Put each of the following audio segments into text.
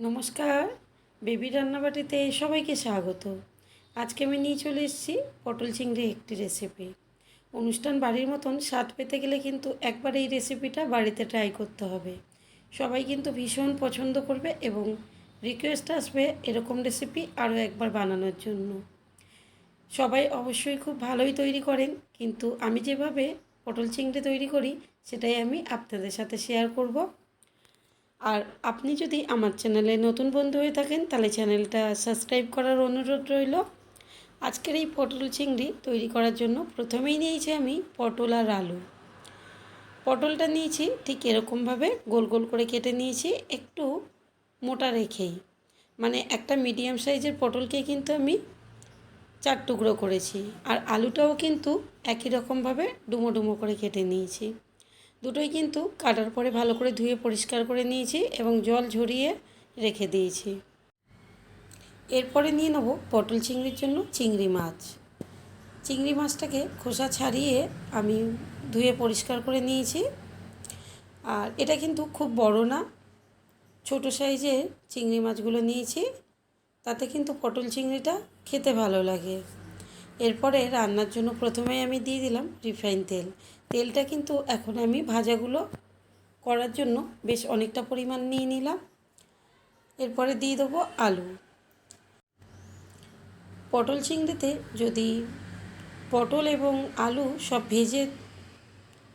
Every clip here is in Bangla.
নমস্কার, বেবি রান্নাবাটিতে সবাইকে স্বাগত। আজকে আমি নিয়ে চলে এসেছি পটল চিংড়ি একটি রেসিপি অনুষ্ঠান বাড়ির মতন স্বাদ পেতে গেলে কিন্তু একবার এই রেসিপিটা বাড়িতে ট্রাই করতে হবে। সবাই কিন্তু ভীষণ পছন্দ করবে এবং রিকোয়েস্ট আসবে এরকম রেসিপি আরও একবার বানানোর জন্য। সবাই অবশ্যই খুব ভালোই তৈরি করেন, কিন্তু আমি যেভাবে পটল চিংড়ি তৈরি করি, সেটাই আমি আপনাদের সাথে শেয়ার করব। আর আপনি যদি আমার চ্যানেলে নতুন বন্ধু হয়ে থাকেন, তাহলে চ্যানেলটা সাবস্ক্রাইব করার অনুরোধ রইল। আজকের এই পটল চিংড়ি তৈরি করার জন্য প্রথমেই নিয়েছি আমি পটল আর আলু। পটলটা নিয়েছি ঠিক এরকমভাবে গোল গোল করে কেটে নিয়েছি, একটু মোটা রেখেই। মানে একটা মিডিয়াম সাইজের পটলকে কিন্তু আমি চার টুকরো করেছি। আর আলুটাও কিন্তু একই রকমভাবে ডুমো ডুমো করে কেটে নিয়েছি। দুটোই কিন্তু কাটার পরে ভালো করে ধুয়ে পরিষ্কার করে নিয়েছি এবং জল ঝরিয়ে রেখে দিয়েছি। এরপরে নিয়ে নেব পটল চিংড়ির জন্য চিংড়ি মাছ। চিংড়ি মাছটাকে খোসা ছাড়িয়ে আমি ধুয়ে পরিষ্কার করে নিয়েছি। আর এটা কিন্তু খুব বড় না, ছোট সাইজের চিংড়ি মাছগুলো নিয়েছি। তাতে কিন্তু পটল চিংড়িটা খেতে ভালো লাগে। এরপরে রান্নার জন্য প্রথমে আমি দিয়ে দিলাম রিফাইন তেল। তেলটা কিন্তু এখন আমি ভাজাগুলো করার জন্য বেশ অনেকটা পরিমাণ নিয়ে নিলাম। এরপরে দিয়ে দেবো আলু। পটল চিংড়িতে যদি পটল এবং আলু সব ভেজে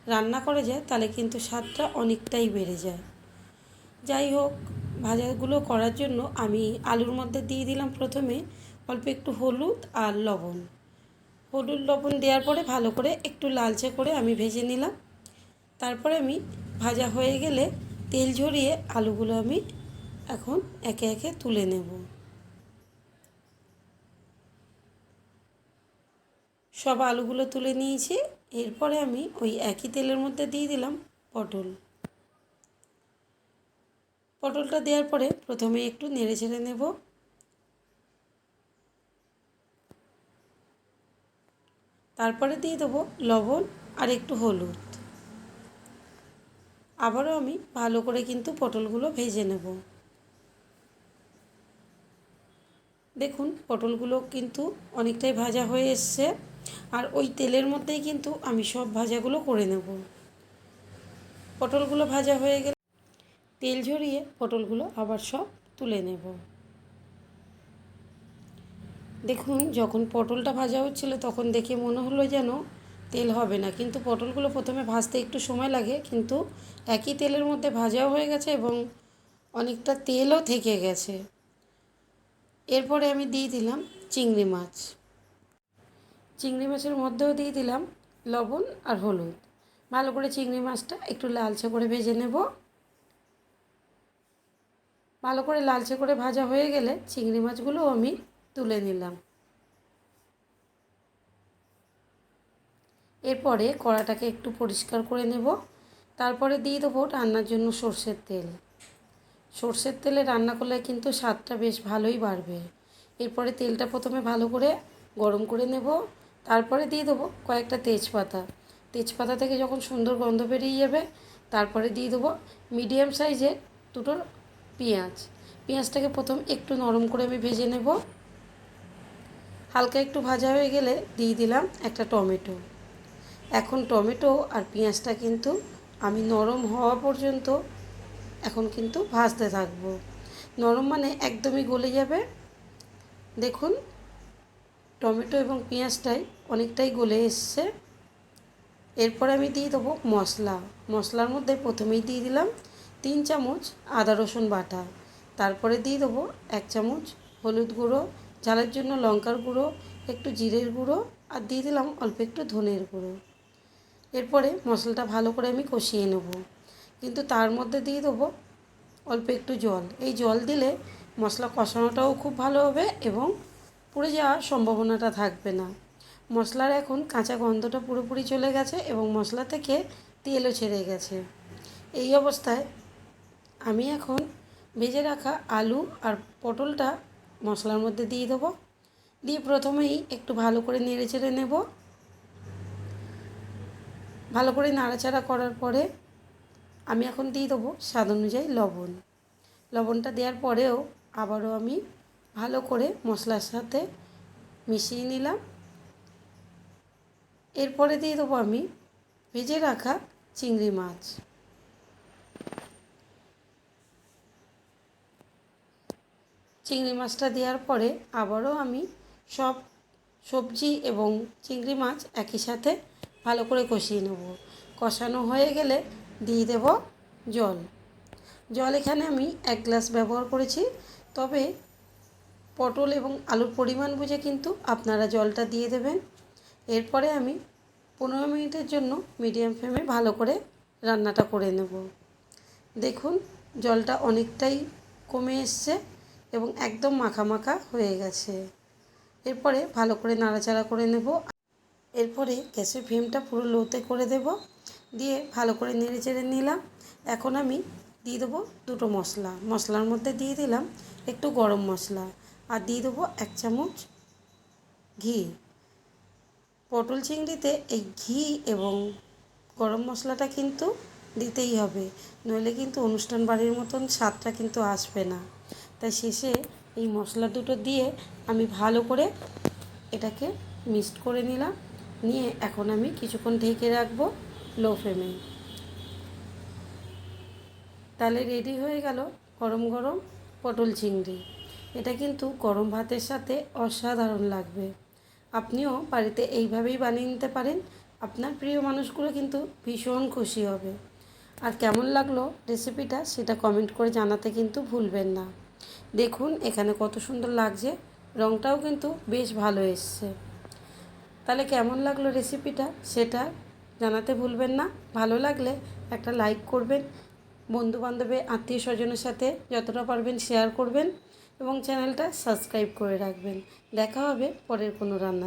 রান্না করা যায়, তাহলে কিন্তু স্বাদটা অনেকটাই বেড়ে যায়। যাই হোক, ভাজাগুলো করার জন্য আমি আলুর মধ্যে দিয়ে দিলাম প্রথমে অল্প একটু হলুদ আর লবণ। হলুদ লবণ দেওয়ার পরে ভালো করে একটু লালচে করে আমি ভেজে নিলাম। তারপরে আমি ভাজা হয়ে গেলে তেল ঝরিয়ে আলুগুলো আমি এখন একে একে তুলে নেব। সব আলুগুলো তুলে নিয়েছি। এরপরে আমি ওই একই তেলের মধ্যে দিয়ে দিলাম পটল। পটলটা দেওয়ার পরে প্রথমে একটু নেড়ে ছেড়ে নেব। তারপরে দিয়ে দেবো লবণ আর একটু হলুদ। আবারও আমি ভালো করে কিন্তু পটলগুলো ভেজে নেব। দেখুন, পটলগুলো কিন্তু অনেকটাই ভাজা হয়ে এসছে আর ওই তেলের মধ্যেই কিন্তু আমি সব ভাজাগুলো করে নেব। পটলগুলো ভাজা হয়ে গেলে তেল ঝরিয়ে পটলগুলো আবার সব তুলে নেব। দেখুন, যখন পটলটা ভাজা হচ্ছিল তখন দেখে মনে হলো যেন তেল হবে না। কিন্তু পটলগুলো প্রথমে ভাজতে একটু সময় লাগে, কিন্তু একই তেলের মধ্যে ভাজাও হয়ে গেছে এবং অনেকটা তেলও থেকে গেছে। এরপরে আমি দিয়ে দিলাম চিংড়ি মাছ। চিংড়ি মাছের মধ্যেও দিয়ে দিলাম লবণ আর হলুদ। ভালো করে চিংড়ি মাছটা একটু লালচে করে ভেজে নেব। ভালো করে লালচে করে ভাজা হয়ে গেলে চিংড়ি মাছগুলো আমি তুলে নিলাম। এরপরে কড়াটাকে একটু পরিষ্কার করে নেব। তারপরে দিয়ে দেবো রান্নার জন্য সর্ষের তেল। সর্ষের তেলে রান্না করলে কিন্তু স্বাদটা বেশ ভালোই বাড়বে। এরপরে তেলটা প্রথমে ভালো করে গরম করে নেব। তারপরে দিয়ে দেবো কয়েকটা তেজপাতা। তেজপাতা থেকে যখন সুন্দর গন্ধ বেরিয়ে যাবে, তারপরে দিয়ে দেবো মিডিয়াম সাইজের দুটো পেঁয়াজ। পেঁয়াজটাকে প্রথম একটু নরম করে আমি ভেজে নেব। হালকা একটু ভাজা হয়ে গেলে দিয়ে দিলাম একটা টমেটো। এখন টমেটো আর পেঁয়াজটা কিন্তু আমি নরম হওয়া পর্যন্ত এখন কিন্তু ভাজতে থাকব। নরম মানে একদমই গলে যাবে। দেখুন, টমেটো এবং পেঁয়াজটাই অনেকটাই গলে এসছে। এরপরে আমি দিয়ে দেবো মশলা। মশলার মধ্যে প্রথমেই দিয়ে দিলাম তিন চামচ আদা রসুন বাটা। তারপরে দিয়ে দেবো এক চামচ হলুদ গুঁড়ো ঝালের জন্য লঙ্কার গুঁড়ো, একটু জিরের গুঁড়ো আর দিয়ে দিলাম অল্প একটু ধনের গুঁড়ো। এরপরে মশলাটা ভালো করে আমি কষিয়ে নেব। কিন্তু তার মধ্যে দিয়ে দেবো অল্প একটু জল। এই জল দিলে মশলা কষানোটাও খুব ভালো হবে এবং পুড়ে যাওয়ার সম্ভাবনাটা থাকবে না। মশলার এখন কাঁচা গন্ধটা পুরোপুরি চলে গেছে এবং মশলা থেকে তেলও ছেড়ে গেছে। এই অবস্থায় আমি এখন ভেজে রাখা আলু আর পটলটা মশলার মধ্যে দিয়ে দেবো। দিয়ে প্রথমেই একটু ভালো করে নেড়ে চেড়ে নেব। ভালো করে নাড়াচাড়া করার পরে আমি এখন দিয়ে দেবো স্বাদ অনুযায়ী লবণ। লবণটা দেওয়ার পরেও আবারও আমি ভালো করে মশলার সাথে মিশিয়ে নিলাম। এরপরে দিয়ে দেবো আমি ভেজে রাখা চিংড়ি মাছ। চিংড়ি মাছটা দেওয়ার পরে আবারও আমি সব সবজি এবং চিংড়ি মাছ একই সাথে ভালো করে কষিয়ে নেব। কষানো হয়ে গেলে দিয়ে দেব জল। জল এখানে আমি এক গ্লাস ব্যবহার করেছি। তবে পটল এবং আলুর পরিমাণ বুঝে কিন্তু আপনারা জলটা দিয়ে দেবেন। এরপরে আমি পনেরো মিনিটের জন্য মিডিয়াম ফ্লেমে ভালো করে রান্নাটা করে নেব। দেখুন, জলটা অনেকটাই কমে এসছে। এবং একদম মাখা মাখা হয়ে গেছে। এরপরে ভালো করে নাড়াচাড়া করে নেব। এরপরে গ্যাসের ফ্লেমটা পুরো লোতে করে দেব। দিয়ে ভালো করে নেড়ে চেড়ে নিলাম। এখন আমি দিয়ে দেবো দুটো মশলা। মশলার মধ্যে দিয়ে দিলাম একটু গরম মশলা। আর দিয়ে দেবো এক চামচ ঘি। পটল চিংড়িতে এই ঘি এবং গরম মশলাটা কিন্তু দিতেই হবে। নইলে কিন্তু অনুষ্ঠান বাড়ির মতন স্বাদটা কিন্তু আসবে না। তাই শেষে এই মশলা দুটো দিয়ে আমি ভালো করে এটাকে মিক্সড করে নিলাম। নিয়ে এখন আমি কিছুক্ষণ ঢেকে রাখব লো ফ্লেমে তাহলে রেডি হয়ে গেল গরম গরম পটল চিংড়ি। এটা কিন্তু গরম ভাতের সাথে অসাধারণ লাগবে। আপনিও বাড়িতে এইভাবেই বানিয়ে নিতে পারেন। আপনার প্রিয় মানুষগুলো কিন্তু ভীষণ খুশি হবে। আর কেমন লাগল রেসিপিটা সেটা কমেন্ট করে জানাতে কিন্তু ভুলবেন না। দেখুন, এখানে কত সুন্দর লাগছে। রঙটাও কিন্তু বেশ ভালো এসছে। তাহলে কেমন লাগল রেসিপিটা সেটা জানাতে ভুলবেন না। ভালো লাগলে একটা লাইক করবেন। বন্ধু বান্ধবে আত্মীয় স্বজনের সাথে যতটা পারবেন শেয়ার করবেন এবং চ্যানেলটা সাবস্ক্রাইব করে রাখবেন। দেখা হবে পরের কোনো রান্না